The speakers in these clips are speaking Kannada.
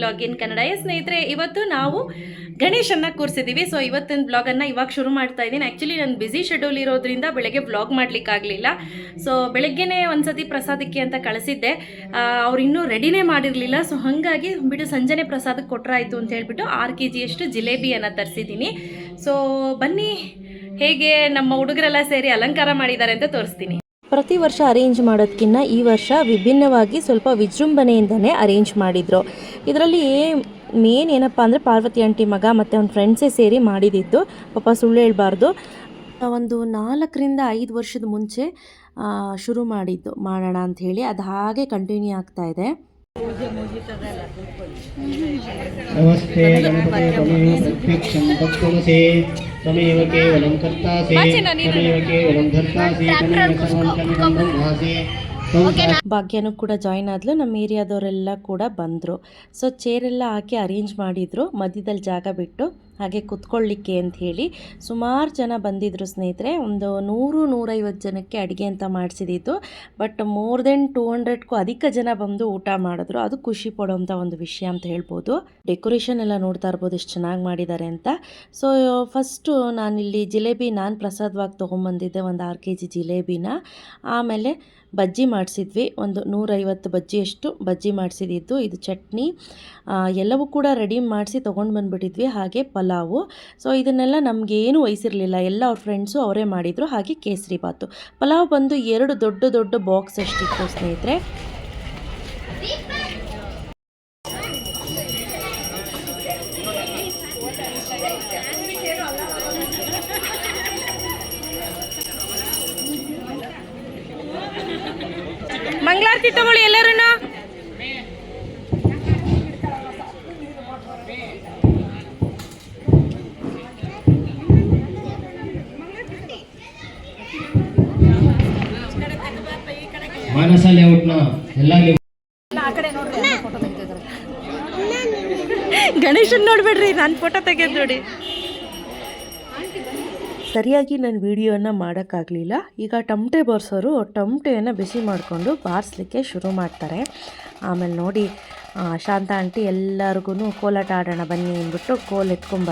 ಬ್ಲಾಗ್ ಇನ್ ಕನ್ನಡ ಎಸ್ ಸ್ನೇಹಿತರೆ, ಇವತ್ತು ನಾವು ಗಣೇಶನ್ನ ಕೂರಿಸಿದ್ದೀವಿ. ಸೊ ಇವತ್ತಿನ ಬ್ಲಾಗನ್ನು ಇವಾಗ ಶುರು ಮಾಡ್ತಾ ಇದ್ದೀನಿ. ಆ್ಯಕ್ಚುಲಿ ನಾನು ಬ್ಯುಸಿ ಶೆಡ್ಯೂಲ್ ಇರೋದ್ರಿಂದ ಬೆಳಗ್ಗೆ ಬ್ಲಾಗ್ ಮಾಡಲಿಕ್ಕಾಗಲಿಲ್ಲ. ಸೊ ಬೆಳಗ್ಗೆನೇ ಒಂದ್ಸತಿ ಪ್ರಸಾದಕ್ಕೆ ಅಂತ ಕಳಿಸಿದ್ದೆ. ಅವ್ರು ಇನ್ನೂ ರೆಡಿನೇ ಮಾಡಿರಲಿಲ್ಲ. ಸೊ ಹಾಗಾಗಿ ಬಿಡು, ಸಂಜೆನೆ ಪ್ರಸಾದಕ್ಕೆ ಕೊಟ್ಟರಾಯಿತು ಅಂತ ಹೇಳ್ಬಿಟ್ಟು ಆರು ಕೆ ಜಿಯಷ್ಟು ಜಿಲೇಬಿಯನ್ನು ತರಿಸಿದ್ದೀನಿ. ಸೊ ಬನ್ನಿ, ಹೇಗೆ ನಮ್ಮ ಹುಡುಗರೆಲ್ಲ ಸೇರಿ ಅಲಂಕಾರ ಮಾಡಿದ್ದಾರೆ ಅಂತ ತೋರಿಸ್ತೀನಿ. ಪ್ರತಿ ವರ್ಷ ಅರೇಂಜ್ ಮಾಡೋದಕ್ಕಿಂತ ಈ ವರ್ಷ ವಿಭಿನ್ನವಾಗಿ ಸ್ವಲ್ಪ ವಿಜೃಂಭಣೆಯಿಂದನೇ ಅರೇಂಜ್ ಮಾಡಿದರು. ಇದರಲ್ಲಿ ಮೇನ್ ಏನಪ್ಪ ಅಂದರೆ ಪಾರ್ವತಿ ಆಂಟಿ ಮಗ ಮತ್ತು ಅವ್ನ ಫ್ರೆಂಡ್ಸೇ ಸೇರಿ ಮಾಡಿದ್ದಿತ್ತು ಪಾಪ ಸುಳ್ಳು ಹೇಳಬಾರ್ದು. ಒಂದು ನಾಲ್ಕರಿಂದ ಐದು ವರ್ಷದ ಮುಂಚೆ ಶುರು ಮಾಡಿದ್ದು. ಮಾಡೋಣ ಹೇಳಿ ಅದು ಹಾಗೆ ಕಂಟಿನ್ಯೂ ಆಗ್ತಾ ಇದೆ. ನಮಸ್ತೆ गणपते त्वमेव प्रत्यक्षं तत्त्वमसि त्वमेव केवलं कर्तासि त्वमेव केवलं धर्तासि त्वमेव सर्वं खलुदं ब्रह्मासि त्वं ಭಾಗ್ಯನೂ ಕೂಡ ಜಾಯ್ನ್ ಆದ್ಲು ನಮ್ಮ ಏರಿಯಾದವರೆಲ್ಲ ಕೂಡ ಬಂದರು ಸೊ ಚೇರೆಲ್ಲ ಹಾಕಿ ಅರೇಂಜ್ ಮಾಡಿದರು ಮಧ್ಯದಲ್ಲಿ ಜಾಗ ಬಿಟ್ಟು ಹಾಗೆ ಕುತ್ಕೊಳ್ಳಿಕ್ಕೆ ಅಂತ ಹೇಳಿ ಸುಮಾರು ಜನ ಬಂದಿದ್ದರು ಸ್ನೇಹಿತರೆ, ಒಂದು ನೂರು, ನೂರೈವತ್ತು ಜನಕ್ಕೆ ಅಡುಗೆ ಅಂತ ಮಾಡಿಸಿದಿತ್ತು. ಬಟ್ ಮೋರ್ ದೆನ್ ಟೂ ಹಂಡ್ರೆಡ್ಗೂ ಅಧಿಕ ಜನ ಬಂದು ಊಟ ಮಾಡಿದ್ರು. ಅದು ಖುಷಿ ಪಡೋವಂಥ ಒಂದು ವಿಷಯ ಅಂತ ಹೇಳ್ಬೋದು. ಡೆಕೋರೇಷನ್ ಎಲ್ಲ ನೋಡ್ತಾ ಇರ್ಬೋದು ಎಷ್ಟು ಚೆನ್ನಾಗಿ ಮಾಡಿದ್ದಾರೆ ಅಂತ. ಸೊ ಫಸ್ಟು ನಾನಿಲ್ಲಿ ಜಿಲೇಬಿ ನಾನು ಪ್ರಸಾದವಾಗಿ ತೊಗೊಂಬಂದಿದ್ದೆ, ಒಂದು ಆರು ಕೆ ಜಿ ಜಿಲೇಬಿನ. ಆಮೇಲೆ ಬಜ್ಜಿ ಮಾಡಿಸಿದ್ವಿ. ಒಂದು ನೂರೈವತ್ತು ಬಜ್ಜಿಯಷ್ಟು ಬಜ್ಜಿ ಮಾಡಿಸಿದ್ದು ಇದು ಚಟ್ನಿ. ಎಲ್ಲವೂ ಕೂಡ ರೆಡಿ ಮಾಡಿಸಿ ತೊಗೊಂಡು ಬಂದುಬಿಟ್ಟಿದ್ವಿ. ಹಾಗೆ ಪಲಾವು ಸೊ ಇದನ್ನೆಲ್ಲ ನಮಗೇನು ವಹಿಸಿರಲಿಲ್ಲ ಎಲ್ಲ ಅವ್ರ ಫ್ರೆಂಡ್ಸು ಅವರೇ ಮಾಡಿದ್ರು. ಹಾಗೆ ಕೇಸರಿ ಬಾತು. ಪಲಾವ್ ಬಂದು ಎರಡು ದೊಡ್ಡ ದೊಡ್ಡ ಬಾಕ್ಸ್ ಅಷ್ಟಿತ್ತು ಸ್ನೇಹಿತರೆ. ಮಾನಸ ಲೇಔಟ್ನ ಎಲ್ಲ ಗಣೇಶನ್ ನೋಡ್ಬೇಡ್ರಿ ನಾನು ಫೋಟೋ ತೆಗೆದು ನೋಡಿ. ಸರಿಯಾಗಿ ನಾನು ವಿಡಿಯೋನ ಮಾಡೋಕ್ಕಾಗಲಿಲ್ಲ. ಈಗ ಟಮಟೆ ಬರ್ಸೋರು ಟಮಟೆಯನ್ನು ಬಿಸಿ ಮಾಡಿಕೊಂಡು ಬಾರಿಸ್ಲಿಕ್ಕೆ ಶುರು ಮಾಡ್ತಾರೆ. ಆಮೇಲೆ ನೋಡಿ ಶಾಂತ ಆಂಟಿ ಎಲ್ಲರಿಗೂ ಕೋಲಾಟ ಆಡೋಣ ಬನ್ನಿ ಅಂದ್ಬಿಟ್ಟು ಕೋಲ್ ಎತ್ಕೊಂಡು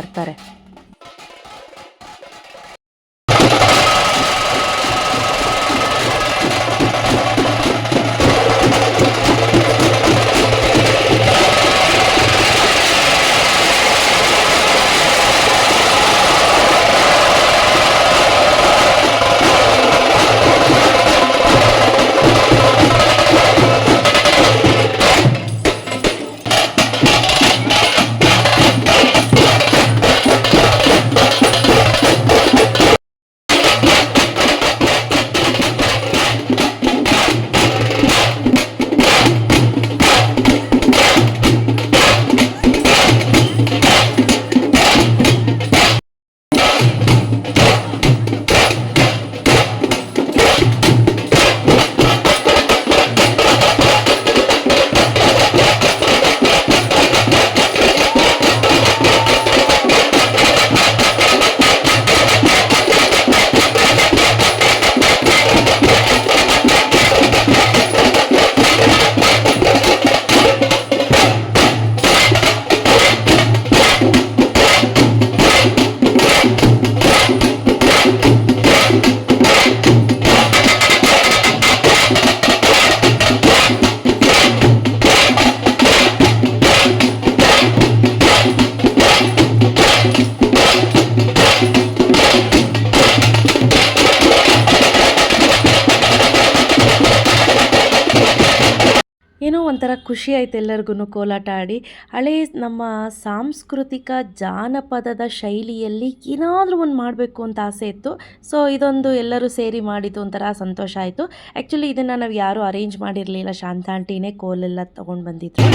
ಖುಷಿ ಆಯ್ತು ಎಲ್ಲರಿಗೂ ಕೋಲಾಟ ಆಡಿ. ಹಳೆ ನಮ್ಮ ಸಾಂಸ್ಕೃತಿಕ ಜಾನಪದದ ಶೈಲಿಯಲ್ಲಿ ಏನಾದರೂ ಒಂದು ಮಾಡಬೇಕು ಅಂತ ಆಸೆ ಇತ್ತು. ಸೊ ಇದೊಂದು ಎಲ್ಲರೂ ಸೇರಿ ಮಾಡಿದ್ದು ಒಂಥರ ಸಂತೋಷ ಆಯಿತು. ಆ್ಯಕ್ಚುಲಿ ಇದನ್ನು ನಾವು ಯಾರೂ ಅರೇಂಜ್ ಮಾಡಿರಲಿಲ್ಲ. ಶಾಂತ ಆಂಟಿನೇ ಕೋಲೆಲ್ಲ ತೊಗೊಂಡು ಬಂದಿದ್ರು.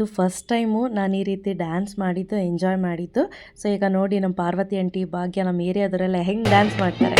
ಇದು ಫಸ್ಟ್ ಟೈಮು ನಾನು ಈ ರೀತಿ ಡ್ಯಾನ್ಸ್ ಮಾಡಿದ್ದು ಎಂಜಾಯ್ ಮಾಡಿದ್ದು. ಸೊ ಈಗ ನೋಡಿ ನಮ್ಮ ಪಾರ್ವತಿ ಆಂಟಿ ಭಾಗ್ಯ ನಮ್ಮ ಏರಿಯಾದವರೆಲ್ಲ ಹೆಂಗೆ ಡ್ಯಾನ್ಸ್ ಮಾಡ್ತಾರೆ.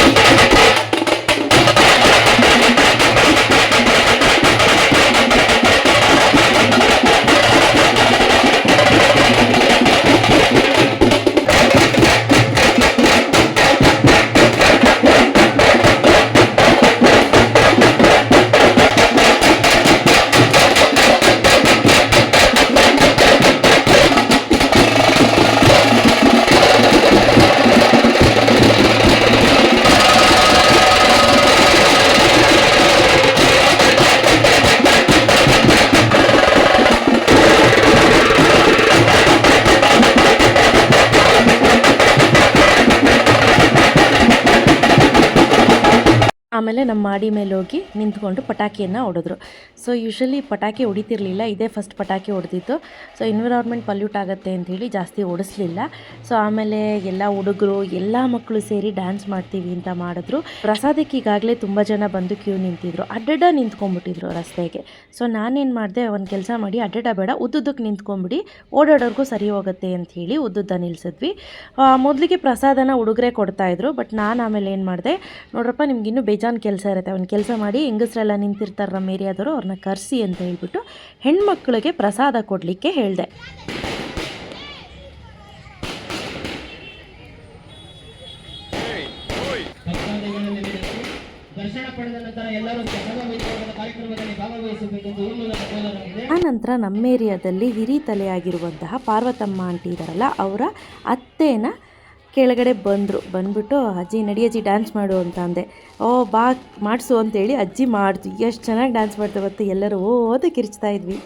ಆಮೇಲೆ ನಮ್ಮ ಮಾಡಿ ಮೇಲೆ ಹೋಗಿ ನಿಂತ್ಕೊಂಡು ಪಟಾಕಿಯನ್ನು ಹೊಡೆದ್ರು. ಸೊ ಯೂಶ್ವಲಿ ಪಟಾಕಿ ಹೊಡಿತಿರ್ಲಿಲ್ಲ. ಇದೇ ಫಸ್ಟ್ ಪಟಾಕಿ ಹೊಡೆದಿತ್ತು ಸೊ ಎನ್ವಿರಾನ್ಮೆಂಟ್ ಪಲ್ಯೂಟ್ ಆಗುತ್ತೆ ಅಂಥೇಳಿ ಜಾಸ್ತಿ ಓಡಿಸ್ಲಿಲ್ಲ. ಸೊ ಆಮೇಲೆ ಎಲ್ಲ ಹುಡುಗರು, ಎಲ್ಲ ಮಕ್ಕಳು ಸೇರಿ ಡ್ಯಾನ್ಸ್ ಮಾಡ್ತೀವಿ ಅಂತ ಮಾಡಿದ್ರು. ಪ್ರಸಾದಕ್ಕೆ ಈಗಾಗಲೇ ತುಂಬ ಜನ ಬಂದು ಕ್ಯೂ ನಿಂತಿದ್ರು. ಅಡ್ಡಡ್ಡ ನಿಂತ್ಕೊಂಡ್ಬಿಟ್ಟಿದ್ರು ರಸ್ತೆಗೆ. ಸೊ ನಾನೇನು ಮಾಡಿದೆ, ಒಂದು ಕೆಲಸ ಮಾಡಿ ಅಡ್ಡಡ್ಡ ಬೇಡ, ಉದ್ದುದ್ದಕ್ಕೆ ನಿಂತ್ಕೊಂಡ್ಬಿಡಿ ಓಡಾಡೋರ್ಗೂ ಸರಿ ಹೋಗುತ್ತೆ ಅಂತ ಹೇಳಿ ಉದ್ದುದ್ದ ನಿಲ್ಲಿಸಿದ್ವಿ ಮೊದಲಿಗೆ ಪ್ರಸಾದನ ಹುಡುಗರೇ ಕೊಡ್ತಾಯಿದ್ರು ಬಟ್ ನಾನು ಆಮೇಲೆ ಏನು ಮಾಡಿದೆ, ನೋಡ್ರಪ್ಪ ನಿಮ್ಗೆ ಇನ್ನೂ ಬೇಜಾನ್ ಕೆಲಸ ಇರುತ್ತೆ. ಒಂದು ಕೆಲಸ ಮಾಡಿ ಹೆಂಗಸ್ರೆಲ್ಲ ನಿಂತಿರ್ತಾರೆ ನಮ್ಮ ಏರಿಯಾದವರು ಅವ್ರನ್ನ ಕರೆಸಿ ಅಂತ ಹೇಳಿಬಿಟ್ಟು ಹೆಣ್ಮಕ್ಳಿಗೆ ಪ್ರಸಾದ ಕೊಡಲಿಕ್ಕೆ ಹೇಳಿದೆ ಭಕ್ತಾದಿಗಳಲ್ಲಿ ವಿನಂತಿ. ದರ್ಶನ ಪಡೆದ ನಂತರ ಎಲ್ಲರೂ ಕಾರ್ಯಕ್ರಮದಲ್ಲಿ ಭಾಗವಹಿಸಬೇಕೆಂದು ಈ ಆ ನಂತರ ನಮ್ಮ ಏರಿಯಾದಲ್ಲಿ ಹಿರಿ ತಲೆಯಾಗಿರುವಂತಹ ಪಾರ್ವತಮ್ಮ ಆಂಟಿ ಇದ್ದಾರಲ್ಲ ಅವರ ಅತ್ತೇನ ಕೆಳಗಡೆ ಬಂದರು. ಬಂದ್ಬಿಟ್ಟು ಅಜ್ಜಿ, ನಡಿ ಅಜ್ಜಿ ಡ್ಯಾನ್ಸ್ ಮಾಡು ಅಂತ ಅಂದೆ. ಓ, ಬಾ, ಮಾಡಿಸು ಅಂತೇಳಿ ಅಜ್ಜಿ ಮಾಡ್ತು ಎಷ್ಟು ಚೆನ್ನಾಗಿ ಡ್ಯಾನ್ಸ್ ಮಾಡ್ತಾ ಗೊತ್ತು ಎಲ್ಲರೂ ಓದ ಕಿರ್ಚ್ತಾ ಇದ್ವಿ.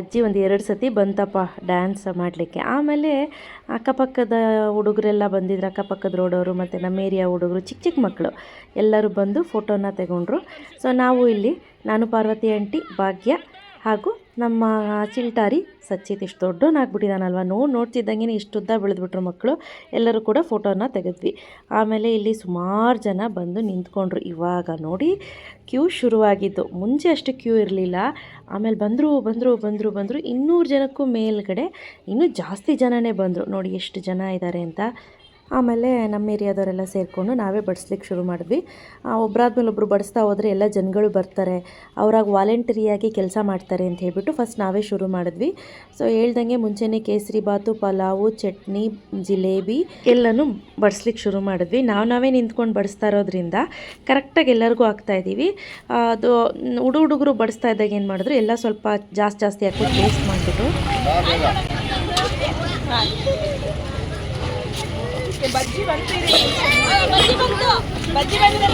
ಅಜ್ಜಿ ಒಂದು ಎರಡು ಸತಿ ಬಂತಪ್ಪ ಡ್ಯಾನ್ಸ್ ಮಾಡಲಿಕ್ಕೆ. ಆಮೇಲೆ ಅಕ್ಕಪಕ್ಕದ ಹುಡುಗರೆಲ್ಲ ಬಂದಿದ್ರು, ಅಕ್ಕಪಕ್ಕದ ರೋಡವರು ಮತ್ತು ನಮ್ಮ ಏರಿಯಾ ಹುಡುಗರು ಚಿಕ್ಕ ಚಿಕ್ಕ ಮಕ್ಕಳು ಎಲ್ಲರೂ ಬಂದು ಫೋಟೋನ ತಗೊಂಡ್ರು. ಸೊ ನಾವು ಇಲ್ಲಿ ನಾನು, ಪಾರ್ವತಿ, ಆಂಟಿ, ಭಾಗ್ಯ ಹಾಗೂ ನಮ್ಮ ಚಿಲ್ಟಾರಿ ಸಚ್ಚಿತ್ ಇಷ್ಟು ದೊಡ್ಡವನಾಗ್ಬಿಟ್ಟಿದ್ದಾನಲ್ವ ನೋಡಿ ನೋಡ್ತಿದ್ದಂಗೆ ಇಷ್ಟುದ್ದ ಬೆಳೆದ್ಬಿಟ್ರು ಮಕ್ಕಳು ಎಲ್ಲರೂ ಕೂಡ ಫೋಟೋನ ತೆಗೆದ್ವಿ. ಆಮೇಲೆ ಇಲ್ಲಿ ಸುಮಾರು ಜನ ಬಂದು ನಿಂತ್ಕೊಂಡ್ರು. ಇವಾಗ ನೋಡಿ ಕ್ಯೂ ಶುರುವಾಗಿದ್ದು. ಮುಂಚೆ ಅಷ್ಟು ಕ್ಯೂ ಇರಲಿಲ್ಲ. ಆಮೇಲೆ ಬಂದರು ಬಂದರು ಬಂದರು ಬಂದರು ಇನ್ನೂರು ಜನಕ್ಕೂ ಮೇಲ್ಗಡೆ ಇನ್ನೂ ಜಾಸ್ತಿ ಜನನೇ ಬಂದರು. ನೋಡಿ ಎಷ್ಟು ಜನ ಇದ್ದಾರೆ ಅಂತ. ಆಮೇಲೆ ನಮ್ಮ ಏರಿಯಾದವರೆಲ್ಲ ಸೇರಿಕೊಂಡು ನಾವೇ ಬಡಿಸ್ಲಿಕ್ಕೆ ಶುರು ಮಾಡಿದ್ವಿ. ಒಬ್ಬರಾದ್ಮೇಲೆ ಒಬ್ಬರು ಬಡಿಸ್ತಾ ಹೋದರೆ ಎಲ್ಲ ಜನಗಳು ಬರ್ತಾರೆ. ಅವರಾಗ ವಾಲಂಟರಿಯಾಗಿ ಕೆಲಸ ಮಾಡ್ತಾರೆ ಅಂತ ಹೇಳಿಬಿಟ್ಟು ಫಸ್ಟ್ ನಾವೇ ಶುರು ಮಾಡಿದ್ವಿ. ಸೊ ಹೇಳ್ದಂಗೆ ಮುಂಚೆನೇ ಕೇಸರಿ ಬಾತು, ಪಲಾವು, ಚಟ್ನಿ, ಜಿಲೇಬಿ ಎಲ್ಲನೂ ಬಡಿಸ್ಲಿಕ್ಕೆ ಶುರು ಮಾಡಿದ್ವಿ. ನಾವು ನಾವೇ ನಿಂತ್ಕೊಂಡು ಬಡಿಸ್ತಾ ಇರೋದ್ರಿಂದ ಕರೆಕ್ಟಾಗಿ ಎಲ್ಲರಿಗೂ ಆಗ್ತಾ ಇದ್ದೀವಿ. ಅದು ಹುಡು ಹುಡುಗರು ಬಡಿಸ್ತಾ ಇದ್ದಾಗ ಏನು ಮಾಡಿದ್ರು, ಎಲ್ಲ ಸ್ವಲ್ಪ ಜಾಸ್ತಿ ಜಾಸ್ತಿ ಹಾಕಿ ಟೇಸ್ಟ್ ಮಾಡಿಬಿಟ್ಟು ಅಷ್ಟೇ ಬಜ್ಜಿ ಬಂತು ಬಜ್ಜಿ ಬಂತು ಬಜ್ಜಿ ಬಂದ್ರೆ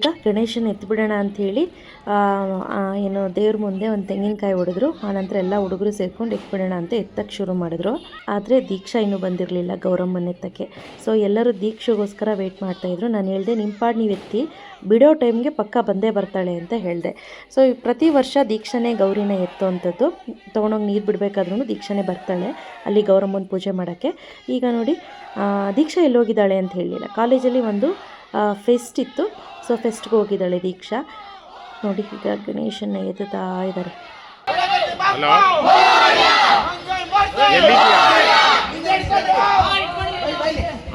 ಈಗ ಗಣೇಶನ ಎತ್ಬಿಡೋಣ ಅಂಥೇಳಿ ಏನು ದೇವ್ರ ಮುಂದೆ ಒಂದು ತೆಂಗಿನಕಾಯಿ ಹೊಡೆದ್ರು ಆನಂತರ ಎಲ್ಲ ಹುಡುಗರು ಸೇರ್ಕೊಂಡು ಎತ್ಬಿಡೋಣ ಅಂತ ಎತ್ತಕ್ಕೆ ಶುರು ಮಾಡಿದ್ರು. ಆದರೆ ದೀಕ್ಷಾ ಇನ್ನೂ ಬಂದಿರಲಿಲ್ಲ ಗೌರಮ್ಮನ ಎತ್ತಕ್ಕೆ. ಸೊ ಎಲ್ಲರೂ ದೀಕ್ಷೆಗೋಸ್ಕರ ವೆಯ್ಟ್ ಮಾಡ್ತಾಯಿದ್ರು ನಾನು ಹೇಳಿದೆ ನಿಮ್ಮ ಪಾಡ್ ನೀವು ಎತ್ತಿ, ಬಿಡೋ ಟೈಮ್ಗೆ ಪಕ್ಕ ಬಂದೇ ಬರ್ತಾಳೆ ಅಂತ ಹೇಳಿದೆ. ಸೊ ಪ್ರತಿ ವರ್ಷ ದೀಕ್ಷಾನೇ ಗೌರಿನ ಎತ್ತುವಂಥದ್ದು ತೊಗೊಂಡೋಗಿ ನೀರು ಬಿಡಬೇಕಾದ್ರೂ ದೀಕ್ಷಾನೇ ಬರ್ತಾಳೆ, ಅಲ್ಲಿ ಗೌರಮ್ಮನ ಪೂಜೆ ಮಾಡೋಕ್ಕೆ. ಈಗ ನೋಡಿ ದೀಕ್ಷಾ ಎಲ್ಲೋಗಿದ್ದಾಳೆ ಅಂತ ಹೇಳಲಿಲ್ಲ ಕಾಲೇಜಲ್ಲಿ ಒಂದು ಫೆಸ್ಟ್ ಇತ್ತು. ಸೊ ಫೆಸ್ಟ್ಗೆ ಹೋಗಿದ್ದಾಳೆ ದೀಕ್ಷಾ. ನೋಡಿ ಈಗ ಗಣೇಶನ್ನ ಎತ್ತುತ್ತಾ ಇದ್ದಾರೆ.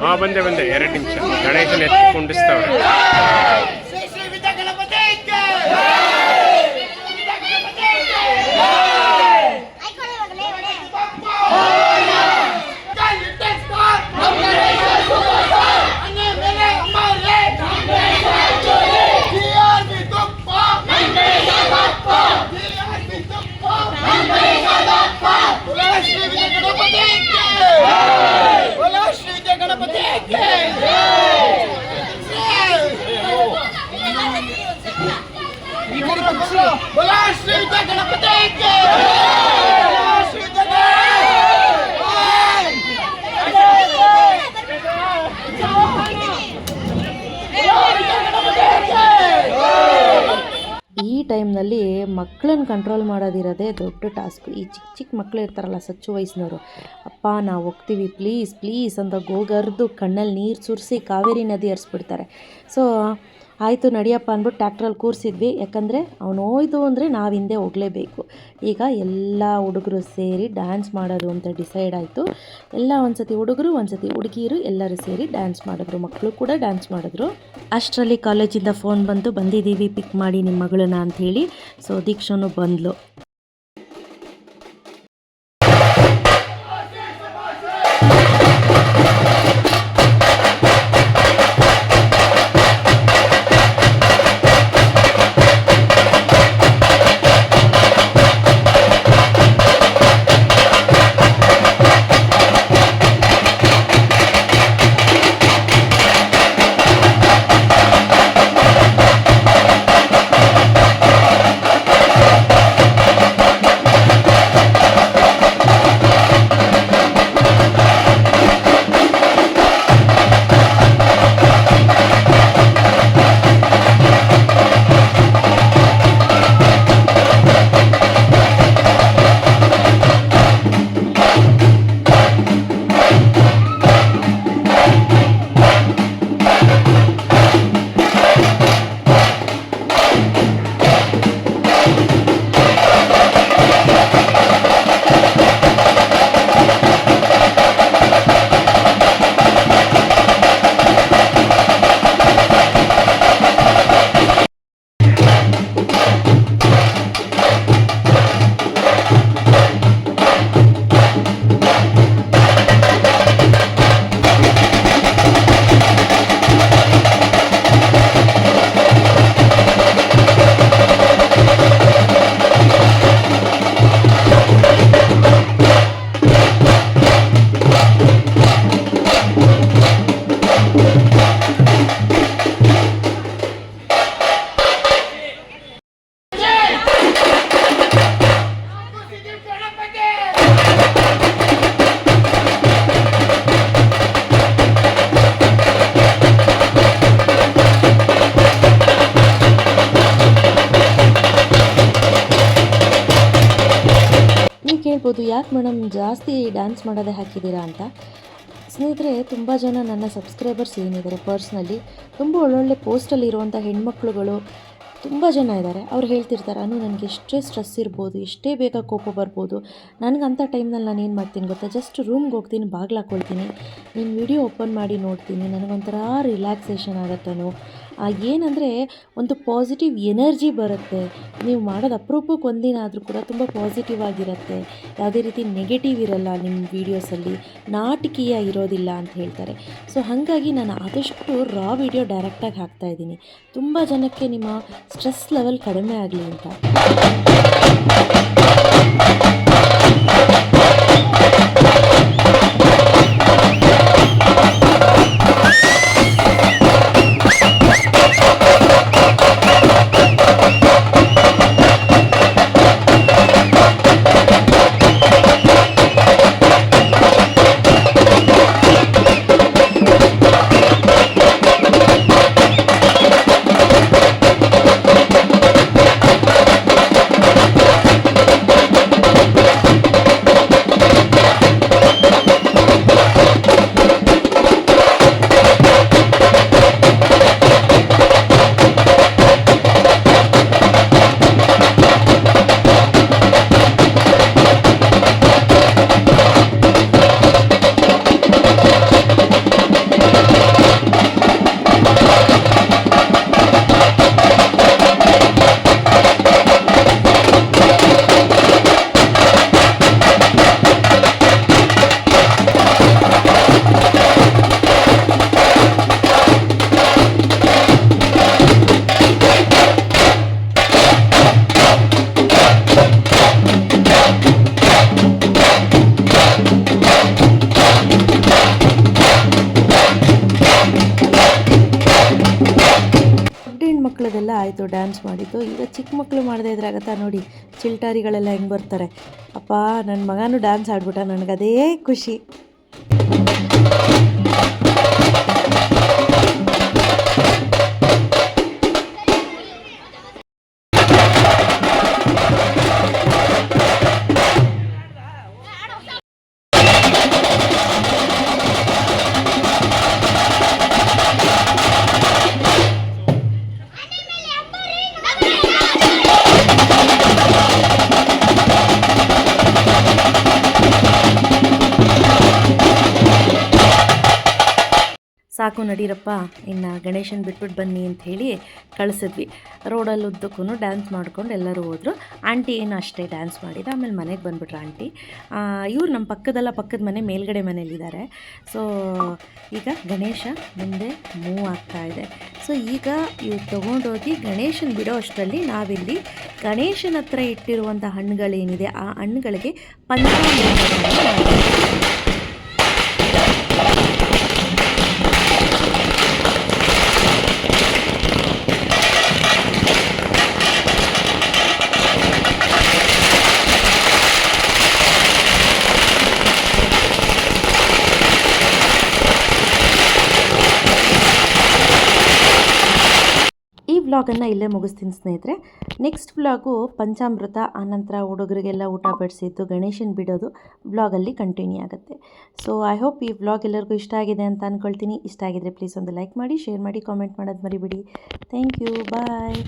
ಹಾ, ಬಂದೆ ಬಂದೆ. ಎರಡು ನಿಮಿಷ. ಗಣೇಶನ ಎತ್ತಿ ಕುಂಡಿಸ್ತವ್ರೆ. ಈ ಟೈಮ್ನಲ್ಲಿ ಮಕ್ಕಳನ್ನ ಕಂಟ್ರೋಲ್ ಮಾಡೋದಿರೋದೇ ದೊಡ್ಡ ಟಾಸ್ಕ್. ಈ ಚಿಕ್ಕ ಚಿಕ್ಕ ಮಕ್ಕಳು ಇರ್ತಾರಲ್ಲ ಸಚ್ಚು ವಯಸ್ಸಿನವರು. ಅಪ್ಪ, ನಾವು ಹೋಗ್ತೀವಿ. ಪ್ಲೀಸ್ ಪ್ಲೀಸ್ ಅಂತ ಗೋಗರ್ದು ಕಣ್ಣಲ್ಲಿ ನೀರು ಸುರಿಸಿ ಕಾವೇರಿ ನದಿ ಹರಿಸ್ಬಿಡ್ತಾರೆ. ಸೊ ಆಯಿತು ನಡಿಯಪ್ಪ ಅಂದ್ಬಿಟ್ಟು ಟ್ಯಾಕ್ಟ್ರಲ್ಲಿ ಕೂರಿಸಿದ್ವಿ. ಯಾಕಂದರೆ ಅವನು ಹೋಯ್ತು ಅಂದರೆ ನಾವು ಹಿಂದೆ ಹೋಗಲೇಬೇಕು. ಈಗ ಎಲ್ಲ ಹುಡುಗರು ಸೇರಿ ಡ್ಯಾನ್ಸ್ ಮಾಡೋದು ಅಂತ ಡಿಸೈಡ್ ಆಯಿತು. ಎಲ್ಲ ಒಂದು ಸತಿ ಹುಡುಗರು ಒಂದು ಸತಿ ಹುಡುಗಿಯರು ಎಲ್ಲರೂ ಸೇರಿ ಡ್ಯಾನ್ಸ್ ಮಾಡಿದ್ರು. ಮಕ್ಕಳು ಕೂಡ ಡ್ಯಾನ್ಸ್ ಮಾಡಿದ್ರು. ಅಷ್ಟರಲ್ಲಿ ಕಾಲೇಜಿಂದ ಫೋನ್ ಬಂತು ಬಂದಿದ್ದೀವಿ ಪಿಕ್ ಮಾಡಿ ನಿಮ್ಮ ಮಗಳನ್ನ ಅಂಥೇಳಿ ಸೊ ದೀಕ್ಷನು ಬಂದ್ಲು. ಯಾಕೆ ಮೇಡಮ್ ಜಾಸ್ತಿ ಡ್ಯಾನ್ಸ್ ಮಾಡೋದೇ ಹಾಕಿದ್ದೀರಾ ಅಂತ? ಸ್ನೇಹಿತರೆ, ತುಂಬ ಜನ ನನ್ನ ಸಬ್ಸ್ಕ್ರೈಬರ್ಸ್ ಏನಿದ್ದಾರೆ ಪರ್ಸ್ನಲ್ಲಿ, ತುಂಬ ಒಳ್ಳೊಳ್ಳೆ ಪೋಸ್ಟಲ್ಲಿ ಇರುವಂಥ ಹೆಣ್ಮಕ್ಳುಗಳು, ತುಂಬ ಜನ ಇದ್ದಾರೆ. ಅವ್ರು ಹೇಳ್ತಿರ್ತಾರೆ, ಅನು, ನನಗೆ ಎಷ್ಟೇ ಸ್ಟ್ರೆಸ್ ಇರ್ಬೋದು, ಎಷ್ಟೇ ಬೇಗ ಕೋಪ ಬರ್ಬೋದು ನನಗಂಥ ಟೈಮ್ನಲ್ಲಿ ನಾನು ಏನು ಮಾಡ್ತೀನಿ ಗೊತ್ತಾ? ಜಸ್ಟ್ ರೂಮ್ಗೆ ಹೋಗ್ತೀನಿ ಬಾಗ್ಲಾಕೊಳ್ತೀನಿ ನಿಮ್ಮ ವಿಡಿಯೋ ಓಪನ್ ಮಾಡಿ ನೋಡ್ತೀನಿ, ನನಗೊಂಥರ ರಿಲ್ಯಾಕ್ಸೇಷನ್ ಆಗುತ್ತನು. ಏನಂದರೆ ಒಂದು ಪಾಸಿಟಿವ್ ಎನರ್ಜಿ ಬರುತ್ತೆ. ನೀವು ಮಾಡೋದು ಅಪರೂಪಕ್ಕೆ ಒಂದಿನ ಆದರೂ ಕೂಡ ತುಂಬ ಪಾಸಿಟಿವ್ ಆಗಿರುತ್ತೆ. ಯಾವುದೇ ರೀತಿ ನೆಗೆಟಿವ್ ಇರಲ್ಲ ನಿಮ್ಮ ವೀಡಿಯೋಸಲ್ಲಿ ನಾಟಕೀಯ ಇರೋದಿಲ್ಲ ಅಂತ ಹೇಳ್ತಾರೆ. ಸೊ ಹಾಗಾಗಿ ನಾನು ಆದಷ್ಟು ರಾ ವಿಡಿಯೋ ಡೈರೆಕ್ಟಾಗಿ ಹಾಕ್ತಾ ಇದ್ದೀನಿ. ತುಂಬ ಜನಕ್ಕೆ ನಿಮ್ಮ ಸ್ಟ್ರೆಸ್ ಲೆವೆಲ್ ಕಡಿಮೆ ಆಗಲಿ ಅಂತ. ಆಯಿತು ಡ್ಯಾನ್ಸ್ ಮಾಡಿದ್ದು. ಈಗ ಚಿಕ್ಕ ಮಕ್ಕಳು ಮಾಡದೇ ಇದ್ರಾಗತ್ತಾ ನೋಡಿ, ಚಿಲ್ಟಾರಿಗಳೆಲ್ಲ ಹೆಂಗೆ ಬರ್ತಾರೆ. ಅಪ್ಪ ನನ್ನ ಮಗನೂ ಡ್ಯಾನ್ಸ್ ಆಡ್ಬಿಟ್ಟ, ನನಗದೇ ಖುಷಿ. ನಡೀರಪ್ಪ ಇನ್ನು ಗಣೇಶನ ಬಿಟ್ಬಿಟ್ಟು ಬನ್ನಿ ಅಂತ ಹೇಳಿ ಕಳಿಸಿದ್ವಿ. ರೋಡಲ್ಲಿ ಉದ್ದಕ್ಕೂ ಡ್ಯಾನ್ಸ್ ಮಾಡ್ಕೊಂಡು ಎಲ್ಲರೂ ಹೋದರು. ಆಂಟಿ ಏನು ಅಷ್ಟೇ ಡ್ಯಾನ್ಸ್ ಮಾಡಿದ, ಆಮೇಲೆ ಮನೆಗೆ ಬಂದುಬಿಟ್ರು ಆಂಟಿ. ಇವ್ರು ನಮ್ಮ ಪಕ್ಕದಲ್ಲ, ಪಕ್ಕದ ಮನೆ, ಮೇಲ್ಗಡೆ ಮನೇಲಿದ್ದಾರೆ ಸೊ ಈಗ ಗಣೇಶ ಮುಂದೆ ಮೂವ್ ಆಗ್ತಾ ಇದೆ. ಸೊ ಈಗ ಇವ್ರು ತೊಗೊಂಡೋಗಿ ಗಣೇಶನ ಬಿಡೋ ಅಷ್ಟರಲ್ಲಿ ನಾವಿಲ್ಲಿ ಗಣೇಶನ ಹತ್ರ ಇಟ್ಟಿರುವಂಥ ಹಣ್ಣುಗಳೇನಿದೆ, ಆ ಹಣ್ಣುಗಳಿಗೆ ಪಂಚಾಮೃತವನ್ನು ವ್ಲಾಗನ್ನು ಇಲ್ಲೇ ಮುಗಿಸ್ತೀನಿ ಸ್ನೇಹಿತರೆ. ನೆಕ್ಸ್ಟ್ ವ್ಲಾಗು ಪಂಚಾಮೃತ, ಆನಂತರ ಹುಡುಗರಿಗೆಲ್ಲ ಊಟ ಬಡಿಸಿದ್ದು, ಗಣೇಶನ್ ಬಿಡೋದು ವ್ಲಾಗಲ್ಲಿ ಕಂಟಿನ್ಯೂ ಆಗುತ್ತೆ. ಸೊ ಐ ಹೋಪ್ ಈ ವ್ಲಾಗ್ ಎಲ್ಲರಿಗೂ ಇಷ್ಟ ಆಗಿದೆ ಅಂತ ಅಂದ್ಕೊಳ್ತೀನಿ ಇಷ್ಟ ಆಗಿದ್ರೆ ಪ್ಲೀಸ್ ಒಂದು ಲೈಕ್ ಮಾಡಿ ಶೇರ್ ಮಾಡಿ ಕಾಮೆಂಟ್ ಮಾಡೋದು ಮರಿಬಿಡಿ. Thank you bye